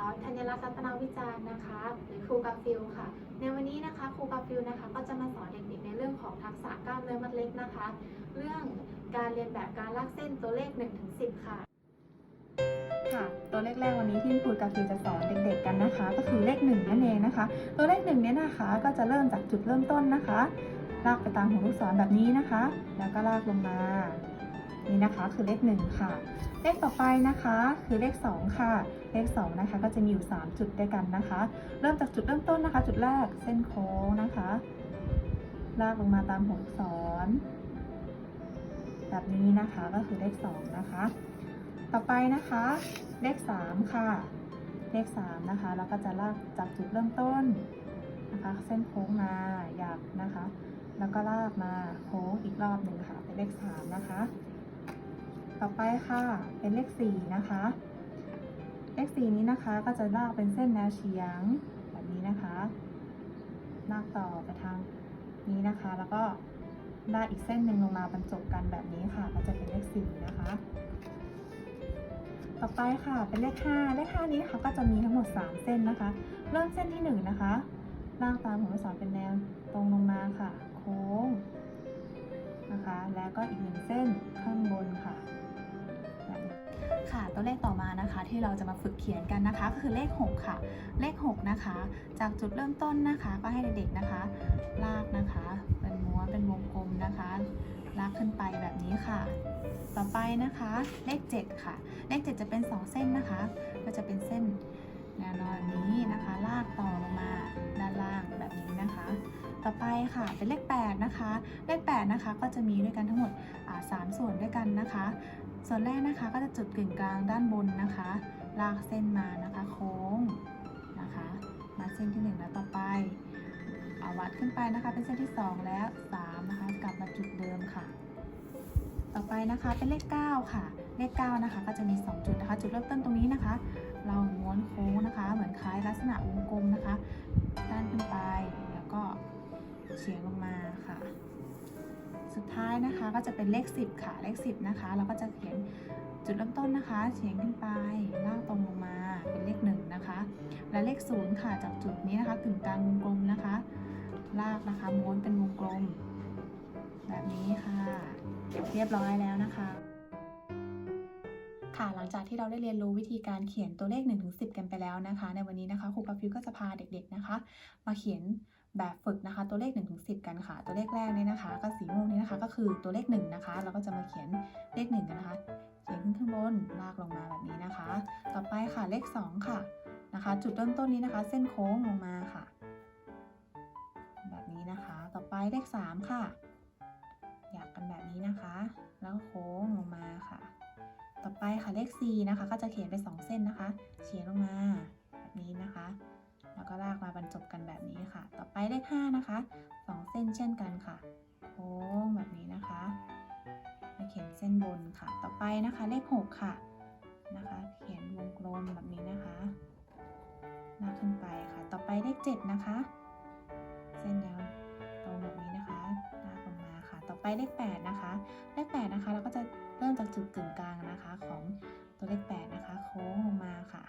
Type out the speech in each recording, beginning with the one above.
าวธัญรัตน์รัตนวิจารณ์นะคะ หรือครูกาฟิลค่ะ ในวันนี้นะคะครูกาฟิลนะคะก็จะมาสอนเด็กๆในเรื่องของทักษะกล้ามเนื้อมัดเล็กนะคะ เรื่องการเรียนแบบการลากเส้นตัวเลข1-10ถึงสิะค่ะตัวเลขแรกวันนี้ที่ครูกาฟิลจะสอนเด็กๆกันนะคะ ก็คือเลขหนึ่งนั่นเองนะคะ ตัวเลขหนึ่งเนี่ยนะคะก็จะเริ่มจากจุดเริ่มต้นนะคะ ลากไปตามหัวลูกศรแบบนี้นะคะ แล้วก็ลากลงมา นี่นะคะคือเลขหนึ่งค่ะ เลขต่อไปนะคะคือเลขสองค่ะ เลขสองนะคะก็จะมีอยู่สามจุดด้วยกันนะคะ เริ่มจากจุดเริ่มต้นนะคะ จุดแรกเส้นโค้งนะคะ ลากลงมาตามหัวลูกศรแบบนี้นะคะก็คือเลขสองนะคะ ต่อไปนะคะ เลข 3 ค่ะ เลข 3 นะคะแล้วก็จะลากจากจุดเริ่มต้นนะคะเส้นโค้งมาหยักนะคะ แล้วก็ลากมาโค้งอีกรอบหนึ่งค่ะเป็นเลข 3 นะคะ ต่อไปค่ะ เป็นเลข4นะคะ เลข4นี้นะคะก็จะลากเป็นเส้นแนวเฉียงแบบนี้นะคะ ลากต่อไปทางนี้นะคะ แล้วก็ลากอีกเส้นหนึ่งลงมาบรรจบกันแบบนี้ค่ะ ก็จะเป็นเลข4นะคะ ต่อไปค่ะเป็นเลข5เลข5นี้นะคะก็จะมีทั้งหมด 3 เส้นนะคะ เริ่มเส้นที่ 1 นะคะลากตามหัวลูกศรเป็นแนวตรงลงมาค่ะ โค้งนะคะ แล้วก็อีกหนึ่งเส้นข้างบนค่ะ ค่ะ ตัวเลขต่อมานะคะ ที่เราจะมาฝึกเขียนกันนะคะก็คือเลข 6 ค่ะ เลข 6 นะคะ จากจุดเริ่มต้นนะคะ ก็ให้เด็กๆนะคะ ลากนะคะ เป็นม้วนเป็นวงกลมนะคะ ลากขึ้นไปแบบนี้ค่ะ ต่อไปนะคะเลข 7 ค่ะ เลข 7 จะเป็น 2 เส้นนะคะ ก็จะเป็นเส้นแนวนอนนี้นะคะ ลากต่อลงมาด้านล่างแบบนี้นะคะ ต่อไปค่ะเป็นเลข 8 นะคะ เลข 8 นะคะ ก็จะมีด้วยกันทั้งหมดอ่าสามส่วนด้วยกันนะคะ ส่วนแรกนะคะก็จะจุดกึ่งกลางด้านบนนะคะ ลากเส้นมานะคะโค้งนะคะมาเส้นที่ 1 แล้วต่อไปเอาวัดขึ้นไปนะคะ เป็นเส้นที่ 2 แล้ว 3 นะคะ กลับมาจุดเดิมค่ะ ต่อไปนะคะเป็นเลข 9 ค่ะ เลข 9 นะคะ ก็จะมี 2 จุดนะคะ จุดเริ่มต้นตรงนี้นะคะ เราม้วนโค้งนะคะ เหมือนคล้ายลักษณะวงกลมนะคะ ด้านขึ้นไปแล้วก็เฉียงลงมาค่ะ สุดท้ายนะคะก็จะเป็นเลข 10 ค่ะ เลข 10 นะคะ เราก็จะเขียนจุดเริ่มต้นนะคะเฉียงขึ้นไปลากตรงลงมาเป็นเลข 1 นะคะ และเลข 0 ค่ะ จากจุดนี้นะคะกึ่งกลางวงกลมนะคะ ลากนะคะม้วนเป็นวงกลม แบบนี้ค่ะ เรียบร้อยแล้วนะคะค่ะหลังจากที่เราได้เรียนรู้วิธีการเขียนตัวเลข1นถึงสิกันไปแล้วนะคะ ในวันนี้นะคะครูกาฟิวก็จะพาเด็กๆนะคะ มาเขียน แบบฝึกนะคะ ตัวเลข1นถึงสิกันค่ะ ตัวเลขแรกเนี่ยนะคะ ก็สีม่วงนี้นะคะ ก็คือตัวเลข1นะคะ เราก็จะมาเขียนเลข1กันนะคะ เขียนขึ้นข้างบนลากลงมาแบบนี้นะคะ ต่อไปค่ะเลข 2 ค่ะนะคะ จุดเริ่มต้นนี้นะคะ เส้นโค้งลงมาค่ะ แบบนี้นะคะ ต่อไปเลข 3 ค่ะ อยากกันแบบนี้นะคะ แล้วก็โค้งลงมาค่ะ ต่อไปค่ะเลข 4 นะคะ ก็จะเขียนเป็น2เส้นนะคะเฉียงลงมาแบบนี้นะคะ แล้วก็ลากมาบรรจบกันแบบนี้ค่ะ 5 นะคะ 2 เส้นเช่นกันค่ะ โค้งแบบนี้นะคะมาเขียนเส้นบนค่ะ ต่อไปนะคะ เลข 6 ค่ะ นะคะ เขียนวงกลมแบบนี้นะคะลากขึ้นไปค่ะ ต่อไปเลข 7 นะคะ เส้นยาวตรงแบบนี้นะคะลากลงมาค่ะ ต่อไปเลข 8 นะคะ เลข 8 นะคะ เราก็จะเริ่มจากจุดกึ่งกลางนะคะของตัวเลข 8 นะคะ โค้งลงมาค่ะ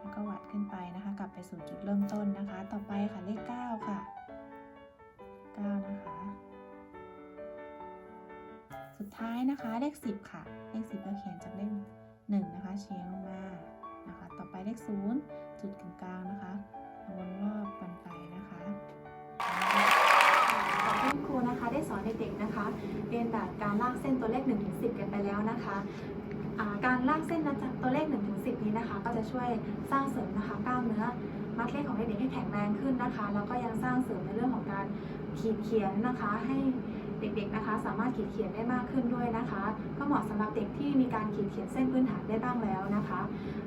แล้วก็วัดขึ้นไปนะคะ กลับไปสู่จุดเริ่มต้นนะคะ สุดท้ายนะคะเลข 10 ค่ะ เลข 10ก็เขียนจากเลข1นะคะเฉียงลงมานะคะ ต่อไปเลข 0 จุดกึ่งกลางนะคะวนรอบกันไปนะคะขอบคุณครูนะคะได้สอนเด็กๆนะคะ เรียนแบบการลากเส้นตัวเลข1นถึงสิกันไปแล้วนะคะการลากเส้นจ๊ะตัวเลข1นถึงสินี้นะคะ ก็จะช่วยสร้างเสริมนะคะกล้ามเนื้อมัดเล็กของเด็กๆให้แข็งแรงขึ้นนะคะ แล้วก็ยังสร้างเสริมในเรื่องของการขีดเขียนนะคะให้ เด็กๆนะคะ สามารถขีดเขียนได้มากขึ้นด้วยนะคะ ก็เหมาะสำหรับเด็กที่มีการขีดเขียนเส้นพื้นฐานได้บ้างแล้วนะคะ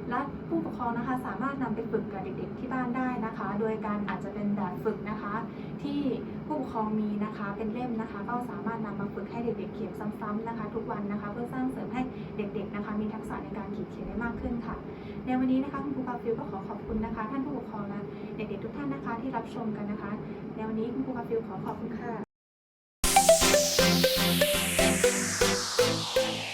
และผู้ปกครองนะคะสามารถนำไปฝึกกับเด็กๆที่บ้านได้นะคะ โดยการอาจจะเป็นแบบฝึกนะคะ ที่ผู้ปกครองมีนะคะเป็นเล่มนะคะ ก็สามารถนำมาฝึกให้เด็กๆเขียนซ้ำๆนะคะ ทุกวันนะคะ เพื่อสร้างเสริมให้เด็กๆนะคะ มีทักษะในการขีดเขียนได้มากขึ้นค่ะ ในวันนี้นะคะคุณครูกาฟิวก็ขอขอบคุณนะคะ ท่านผู้ปกครองและเด็กๆทุกท่านนะคะที่รับชมกันนะคะในวันนี้คุณครูกาฟิวขอขอบคุณค่ะ Thank you.